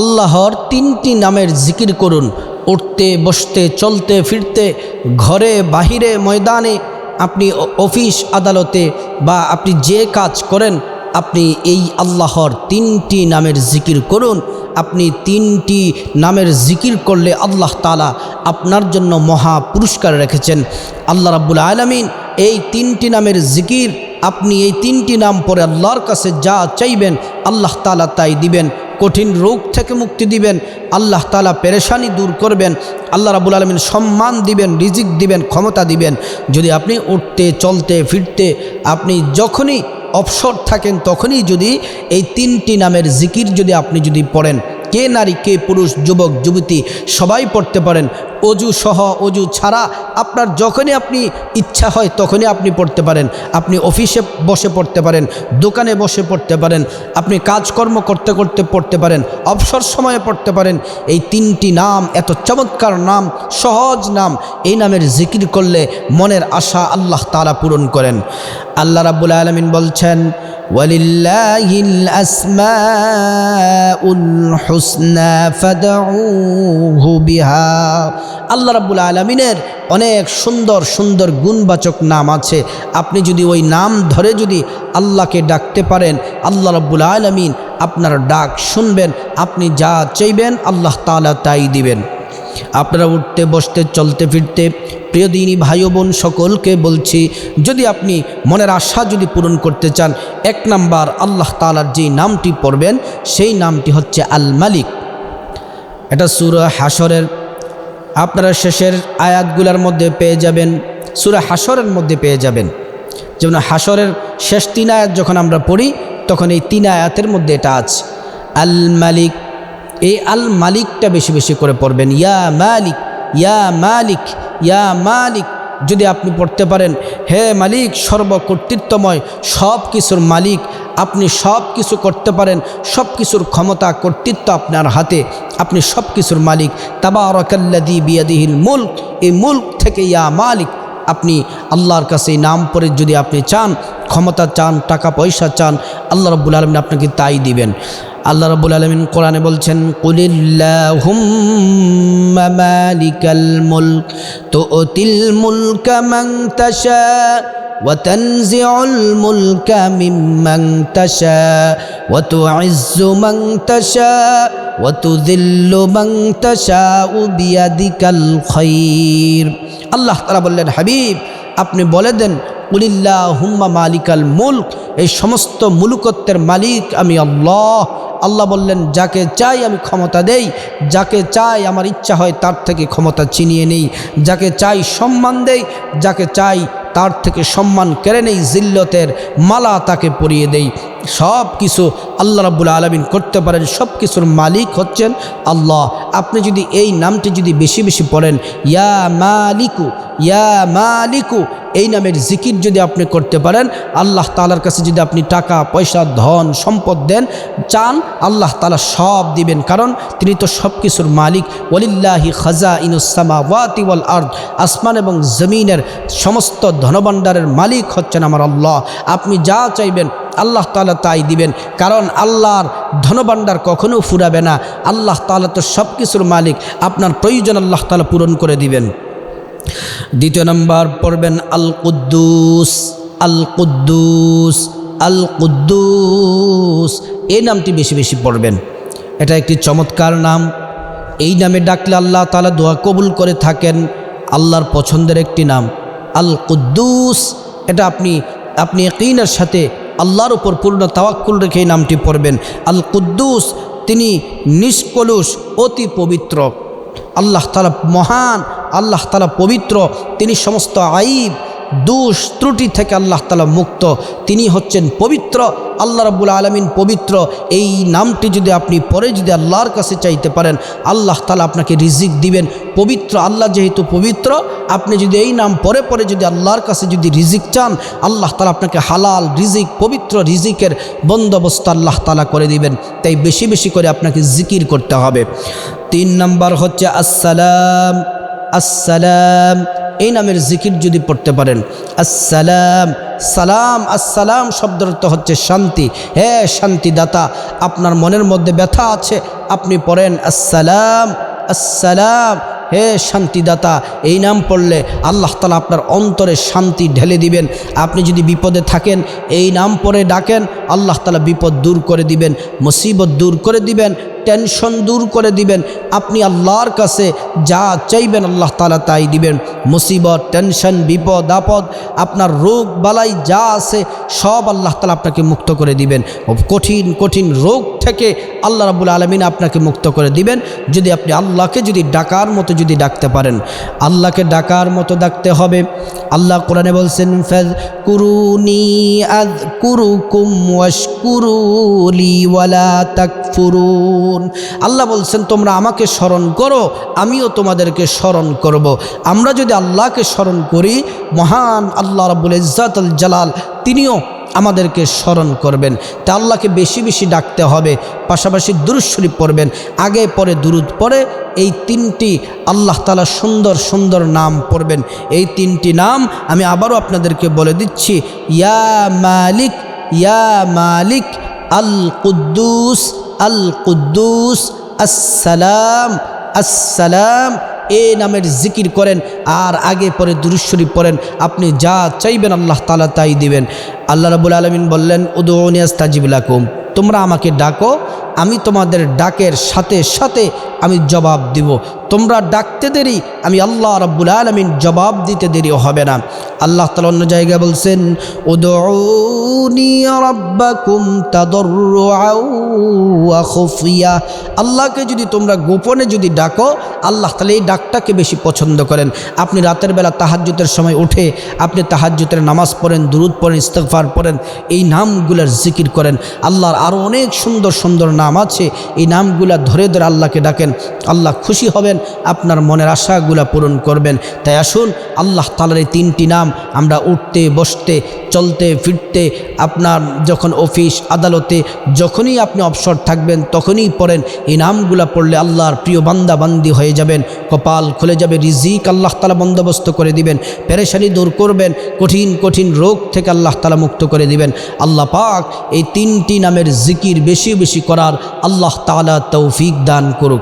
আল্লাহর তিনটি নামের জিকির করুন। উঠতে, বসতে, চলতে, ফিরতে, ঘরে, বাহিরে, ময়দানে, আপনি অফিস, আদালতে বা আপনি যে কাজ করেন, আপনি এই আল্লাহর তিনটি নামের জিকির করুন। আপনি তিনটি নামের জিকির করলে আল্লাহ তালা আপনার জন্য মহা পুরস্কার রেখেছেন। আল্লাহ রাব্বুল আলমিন এই তিনটি নামের জিকির আপনি এই তিনটি নাম পরে আল্লাহর কাছে যা চাইবেন, আল্লাহ তালা তাই দিবেন। কঠিন রোগ থেকে মুক্তি দিবেন, আল্লাহ তালা পেরেশানি দূর করবেন, আল্লাহ রাবুল আলমিন সম্মান দিবেন, রিজিক দিবেন, ক্ষমতা দিবেন। যদি আপনি উঠতে, চলতে, ফিরতে আপনি যখনই অবসর থাকেন, তখনই যদি এই তিনটি নামের জিকির যদি আপনি যদি পড়েন, কে নারী, কে পুরুষ, যুবক, যুবতী, সবাই পড়তে পারেন। অজু সহ অজু ছাড়া আপনার যখনই আপনি ইচ্ছা হয় তখনই আপনি পড়তে পারেন। আপনি অফিসে বসে পড়তে পারেন, দোকানে বসে পড়তে পারেন, আপনি কাজকর্ম করতে করতে পড়তে পারেন, অবসর সময়ে পড়তে পারেন। এই তিনটি নাম, এত চমৎকার নাম, সহজ নাম, এই নামের জিকির করলে মনের আশা আল্লাহ তালা পূরণ করেন। আল্লাহ রাব্বুল আলমিন বলছেন ولله الأسماء الحسنى فدعوه بها আল্লাহ রাব্বুল আলমিনের অনেক সুন্দর সুন্দর গুণবাচক নাম আছে আপনি যদি ওই নাম ধরে যদি আল্লাহকে ডাকতে পারেন আল্লাহ রাব্বুল আলমিন আপনার ডাক শুনবেন আপনি যা চাইবেন আল্লাহ তাআলা তাই দিবেন আপনারা উঠতে বসতে চলতে ফিরতে প্রিয় দিনী ভাই বোন, সকলকে বলছি, যদি আপনি মনের আশা যদি পূরণ করতে চান, এক নাম্বার আল্লাহ তালার যেই নামটি পড়বেন, সেই নামটি হচ্ছে আল মালিক এটা সুরা হাসরের আপনারা শেষের আয়াতগুলোর মধ্যে পেয়ে যাবেন, সুরা হাসরের মধ্যে পেয়ে যাবেন। যেমন হাসরের শেষ তিন আয়াত যখন আমরা পড়ি, তখন এই তিন আয়াতের মধ্যে এটা আছে আল মালিক এই আল মালিকটা বেশি বেশি করে পড়বেন, ইয়া মালিক ইয়া মালিক। ইয়া মালিক, যদি আপনি পড়তে পারেন, হে মালিক, সর্বকর্তৃত্বময় সব কিছুর মালিক, আপনি সব কিছু করতে পারেন সব কিছুর ক্ষমতা, কর্তৃত্ব আপনার হাতে, আপনি সব কিছুর মালিক। তাবা রকাল্লাদি বিয়াদিহিল মুল্ক, এই মুল্ক থেকে ইয়া মালিক, আপনি আল্লাহর কাছে নাম পরে যদি আপনি চান, ক্ষমতা চান, টাকা পয়সা চান, আল্লাহ রব্বুল আলমিন আপনাকে তাই দিবেন। আল্লাহ রব্বুল আলমিন কোরআনে বলছেন কুলিল্লাহুম্মা মালিকাল মুলক তুতিল মুলকা মান তাশা وتنزع الملك ممن تشاء وتعز من تشاء وتذل من تشاء بيدك الخير আল্লাহ তারা বললেন হাবিব আপনি বলে দেন উলিল্লাহ হুম্মা মালিকাল মুলক এই সমস্ত মুলুকত্বের মালিক আমি আল্লাহ আল্লাহ বললেন, যাকে চাই আমি ক্ষমতা দেই, যাকে চাই আমার ইচ্ছা হয় তার থেকে ক্ষমতা চিনিয়ে নেই, যাকে চাই সম্মান দেই, যাকে চাই তার থেকে সম্মান কেড়ে নেই, জিল্লতের মালা তাকে পরিয়ে দেই। সব কিছু আল্লাহ রাব্বুল আলমিন করতে পারেন সব কিছুর মালিক হচ্ছেন আল্লাহ। আপনি যদি এই নামটি যদি বেশি বেশি পড়েন, ইয়া মালিকু ইয়া মালিকু এই নামের জিকির যদি আপনি করতে পারেন, আল্লাহ তালার কাছে যদি আপনি টাকা, পয়সা, ধন, সম্পদ দেন, চান, আল্লাহ তালা সব দিবেন। কারণ তিনি তো সব কিছুর মালিক। ওলিল্লাহি খাজা ইনুসামা ওয়াতি ওয়াল আর্দ। আসমান এবং জমিনের সমস্ত ধনভাণ্ডারের মালিক হচ্ছেন আমার আল্লাহ। আপনি যা চাইবেন, আল্লাহ তালা তাই দিবেন। কারণ আল্লাহর ধনভাণ্ডার কখনো ফুরাবে না। আল্লাহ তালা তো সব কিছুর মালিক। আপনার প্রয়োজন আল্লাহ তালা পূরণ করে দিবেন। দ্বিতীয় নম্বর পড়বেন আল কুদ্দুস আল কুদ্দুস আল কুদ্দুস এই নামটি বেশি বেশি পড়বেন। এটা একটি চমৎকার নাম। এই নামে ডাকলে আল্লাহ তালা দোয়া কবুল করে থাকেন। আল্লাহর পছন্দের একটি নাম আল কুদ্দুস এটা আপনি আপনি একইনের সাথে আল্লাহর উপর পূর্ণ তাওয়াক্কুল রেখে এই নামটি পড়বেন। আল কুদ্দুস তিনি নিষ্কলুষ, অতি পবিত্র। আল্লাহ তালা মহান আল্লাহ তালা পবিত্র, তিনি সমস্ত আইব, দোষ, ত্রুটি থেকে আল্লাহ তালা মুক্ত। তিনি হচ্ছেন পবিত্র, আল্লাহ রাব্বুল আলমিন পবিত্র। এই নামটি যদি আপনি পরে যদি আল্লাহর কাছে চাইতে পারেন, আল্লাহ তালা আপনাকে রিজিক দিবেন। পবিত্র আল্লাহ যেহেতু পবিত্র, আপনি যদি এই নাম পরে পরে যদি আল্লাহর কাছে যদি রিজিক চান, আল্লাহ তালা আপনাকে হালাল রিজিক, পবিত্র রিজিকের বন্দোবস্ত আল্লাহ তালা করে দিবেন। তাই বেশি বেশি করে আপনাকে জিকির করতে হবে। তিন নাম্বার হচ্ছে আসসালাম। আসসালাম। এই নামের জিকির যদি পড়তে পারেন, আসসালাম, সালাম, আসসালাম শব্দের অর্থ হচ্ছে শান্তি। হে শান্তিদাতা, আপনার মনের মধ্যে ব্যথা আছে, আপনি পড়েন, আসসালাম আসসালাম। হে শান্তিদাতা, এই নাম পড়লে আল্লাহ তালা আপনার অন্তরে শান্তি ঢেলে দিবেন। আপনি যদি বিপদে থাকেন, এই নাম পড়ে ডাকেন, আল্লাহ তালা বিপদ দূর করে দিবেন, মুসিবত দূর করে দিবেন। টেনশন দূর করে দিবেন। আপনি আল্লাহর কাছে যা চাইবেন আল্লাহ তালা তাই দিবেন। মুসিবত, টেনশন, বিপদ, আপদ, আপনার রোগ, বালাই যা আছে সব আল্লাহ তালা আপনাকে মুক্ত করে দিবেন। কঠিন কঠিন রোগ থেকে আল্লাহ রাবুল আলমিন আপনাকে মুক্ত করে দিবেন। যদি আপনি আল্লাহকে যদি ডাকার মতো যদি ডাকতে পারেন, আল্লাহকে ডাকার মতো ডাকতে হবে। আল্লাহ কোরআনে বলছেন ফেজ কুরুনি আজ কুরুকুম ওয়াশকুরুলি ওয়ালা তাকফুরুন। আল্লাহ বলছেন, তোমরা আমাকে স্মরণ করো, আমিও তোমাদেরকে স্মরণ করব। আমরা যদি আল্লাহকে স্মরণ করি, মহান আল্লাহ রাবুল ইজ্জাতুল জালাল তিনিও আমাদেরকে স্মরণ করবেন। তা আল্লাহকে বেশি বেশি ডাকতে হবে, পাশাপাশি দুরুদ শরীফ পড়বেন। আগে পরে দুরুদ পরে এই তিনটি আল্লাহ তালা সুন্দর সুন্দর নাম পড়বেন। এই তিনটি নাম আমি আবারও আপনাদেরকে বলে দিচ্ছি, ইয়া মালিক ইয়া মালিক আল কুদ্দুস আল কুদ্দুস আসসালাম আসসালাম, এ নামের জিকির করেন, আর আগে পরে দুরুশ্বরী পড়েন। আপনি যা চাইবেন আল্লাহ তালা তাই দিবেন। আল্লাহ রাবুল আলমিন বললেন উদৌনিয়াস তাজিবুলাকুম তোমরা আমাকে ডাকো আমি তোমাদের ডাকের সাথে সাথে আমি জবাব দিব। তোমরা ডাকতে দেরি, আমি আল্লাহ রাব্বুল আলমিন জবাব দিতে দেরি হবে না। আল্লাহ তালা অন্য জায়গায় বলছেন আল্লাহকে যদি তোমরা গোপনে যদি ডাকো, আল্লাহ তাহলে এই ডাকটাকে বেশি পছন্দ করেন। আপনি রাতের বেলা তাহাজ্যতের সময় উঠে, আপনি তাহাজ্যতের নামাজ পড়েন, দুরুদ পড়েন ইস্তফার পড়েন, এই নামগুলোর জিকির করেন। আল্লাহর আরও অনেক সুন্দর সুন্দর নাম আছে, এই নামগুলা ধরে ধরে আল্লাহকে ডাকেন। আল্লাহ খুশি হবেন, আপনার মনের আশাগুলা পূরণ করবেন। তাই আসুন, আল্লাহ তালার এই তিনটি নাম আমরা উঠতে, বসতে চলতে, ফিরতে আপনার যখন অফিস, আদালতে যখনই আপনি অবসর থাকবেন, তখনই পড়েন। এই নামগুলা পড়লে আল্লাহর প্রিয় বান্দা বান্দি হয়ে যাবেন। কপাল খুলে যাবে, রিজিক আল্লাহ তালা বন্দোবস্ত করে দিবেন। পেরেশানি দূর করবেন, কঠিন কঠিন রোগ থেকে আল্লাহ তালা মুক্ত করে দিবেন। আল্লাহ পাক এই তিনটি নামের জিকির বেশি বেশি করার আল্লাহ তালা তৌফিক দান করুক।